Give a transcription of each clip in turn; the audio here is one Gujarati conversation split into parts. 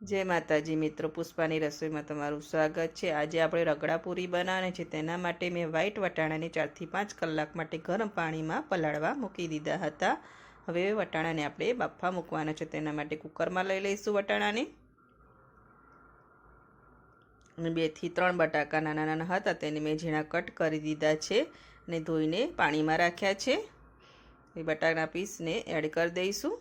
જય માતાજી મિત્રો, પુષ્પાની રસોઈમાં તમારું સ્વાગત છે. આજે આપણે રગડાપુરી બનાવવાની છે. તેના માટે મેં વ્હાઈટ વટાણાને ચારથી પાંચ કલાક માટે ગરમ પાણીમાં પલાળવા મૂકી દીધા હતા. હવે વટાણાને આપણે બાફા મૂકવાના છે. તેના માટે કુકરમાં લઈ લઈશું વટાણાને. અને બેથી ત્રણ બટાકા નાના નાના હતા. તેને મેં ઝીણા કટ કરી દીધા છે અને ધોઈને પાણીમાં રાખ્યા છે. એ બટાકાના પીસને એડ કરી દઈશું.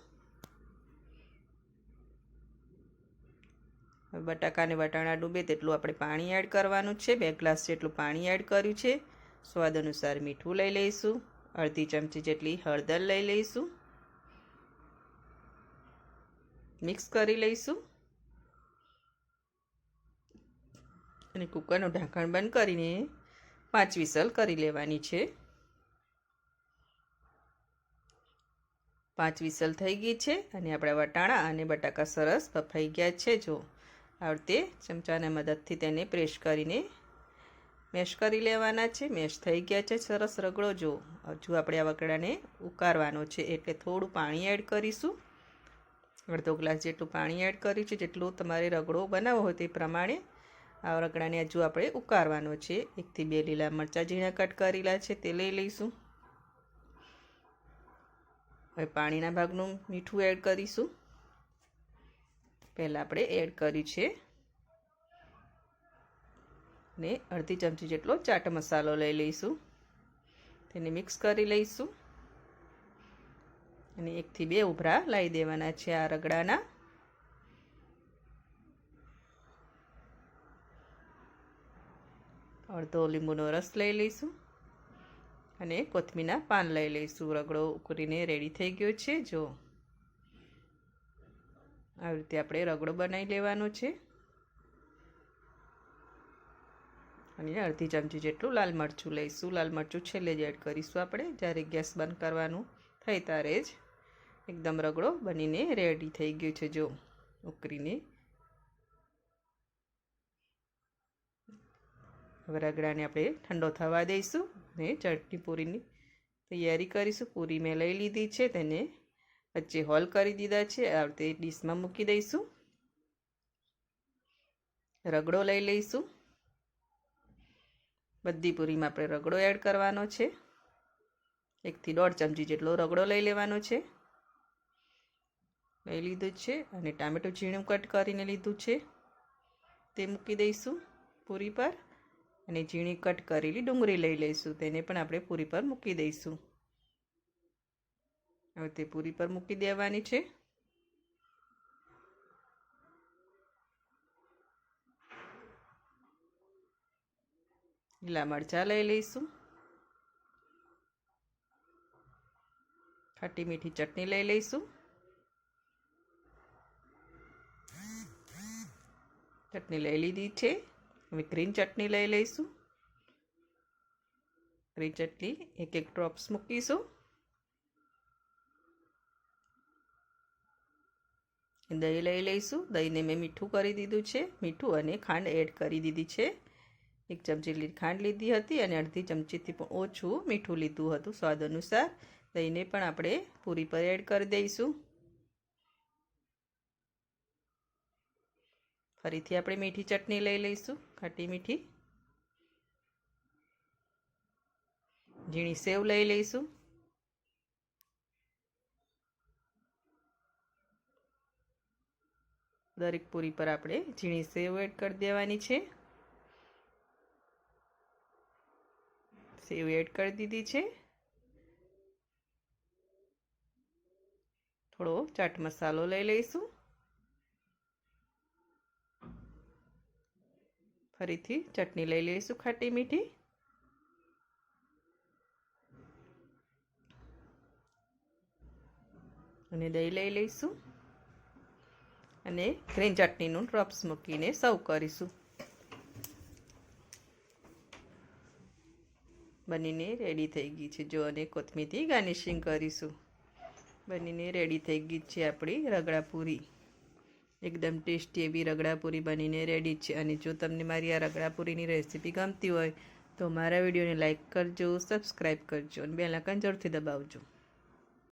બટાકા અને વટાણા ડૂબે તેટલું આપણે પાણી એડ કરવાનું છે. બે ગ્લાસ જેટલું પાણી એડ કર્યું છે. સ્વાદ અનુસાર મીઠું લઈ લઈશું. અડધી ચમચી જેટલી હળદર લઈ લઈશું. મિક્સ કરી લઈશું. અને કુકરનું ઢાંકણ બંધ કરીને પાંચ વિસલ કરી લેવાની છે. પાંચ વિસલ થઈ ગઈ છે અને આપણા વટાણા અને બટાકા સરસ બફાઈ ગયા છે. જો આ રીતે ચમચાના મદદથી તેને પ્રેસ કરીને મેશ કરી લેવાના છે. મેશ થઈ ગયા છે. સરસ રગડો જો હજુ આપણે આ વકડાને ઉકાળવાનો છે એટલે થોડું પાણી એડ કરીશું. અડધો ગ્લાસ જેટલું પાણી એડ કર્યું છે જેટલું તમારે રગડો બનાવવો હોય તે પ્રમાણે આ રગડાને હજુ આપણે ઉકાળવાનો છે. એકથી બે લીલા મરચાં ઝીણા કટ કરેલા છે. તે લઈ લઈશું. હવે પાણીના ભાગનું મીઠું એડ કરીશું. પહેલાં આપણે એડ કરી છે. ને અડધી ચમચી જેટલો ચાટ મસાલો લઈ લઈશું. તેને મિક્સ કરી લઈશું. અને એકથી બે ઉભરા લાવી દેવાના છે આ રગડાના. અડધો લીંબુનો રસ લઈ લઈશું. અને કોથમીના પાન લઈ લઈશું. રગડો ઉકળીને રેડી થઈ ગયો છે. જો આવી રીતે આપણે રગડો બનાવી લેવાનો છે. અને અડધી ચમચી જેટલું લાલ મરચું લઈશું. લાલ મરચું છેલ્લે જ એડ કરીશું આપણે. જ્યારે ગેસ બંધ કરવાનું થાય ત્યારે જ એકદમ રગડો બનીને રેડી થઈ ગયું છે. જો, ઉકળીને. હવે રગડાને આપણે ઠંડો થવા દઈશું ને ચટણી પૂરીની તૈયારી કરીશું. પૂરી મેં લઈ લીધી છે. તેને વચ્ચે હોલ કરી દીધા છે. આ રીતે ડીશમાં મૂકી દઈશું. રગડો લઈ લઈશું. બધી પૂરીમાં આપણે રગડો એડ કરવાનો છે. એકથી દોઢ ચમચી જેટલો રગડો લઈ લેવાનો છે. લઈ લીધું છે અને ટામેટું ઝીણું કટ કરીને લીધું છે. તે મૂકી દઈશું પૂરી પર અને ઝીણી કટ કરેલી ડુંગળી લઈ લઈશું. તેને પણ આપણે પૂરી પર મૂકી દઈશું. હવે તે પૂરી પર મૂકી દેવાની છે. લીલા મરચાં લઈ લઈશું. ખાટી મીઠી ચટણી લઈ લઈશું. ચટણી લઈ લીધી છે. હવે ગ્રીન ચટણી લઈ લઈશું. ગ્રીન ચટણી એક એક ડ્રોપ્સ મૂકીશું. દહીં લઈ લઈશું. દહીંને મેં મીઠું કરી દીધું છે. મીઠું અને ખાંડ એડ કરી દીધી છે. એક ચમચી ખાંડ લીધી હતી અને અડધી ચમચીથી પણ ઓછું મીઠું લીધું હતું સ્વાદ અનુસાર. દહીંને પણ આપણે પૂરી પર એડ કરી દઈશું. ફરીથી આપણે મીઠી ચટણી લઈ લઈશું, ખાટી મીઠી. ઝીણી સેવ લઈ લઈશું. દરેક પૂરી પર આપણે ઝીણી સેવ એડ કરી દેવાની છે. સેવ એડ કરી દીધી છે. થોડો ચાટ મસાલો લઈ લઈશું. ફરીથી ચટણી લઈ લઈશું ખાટી મીઠી. અને દહીં લઈ લઈશું. અને ગ્રીન ચટણીનું ડ્રોપ્સ મૂકીને સર્વ કરીશું. બનીને રેડી થઈ ગઈ છે. જો અને કોથમીરથી ગાર્નિશિંગ કરીશું. બનીને રેડી થઈ ગઈ છે આપણી રગડાપૂરી. એકદમ ટેસ્ટી એવી રગડાપૂરી બનીને રેડી છે. અને જો તમને મારી આ રગડાપૂરીની રેસીપી ગમતી હોય તો મારા વિડીયોને લાઇક કરજો સબસ્ક્રાઈબ કરજો અને બેલ આઇકન જરૂરથી દબાવજો.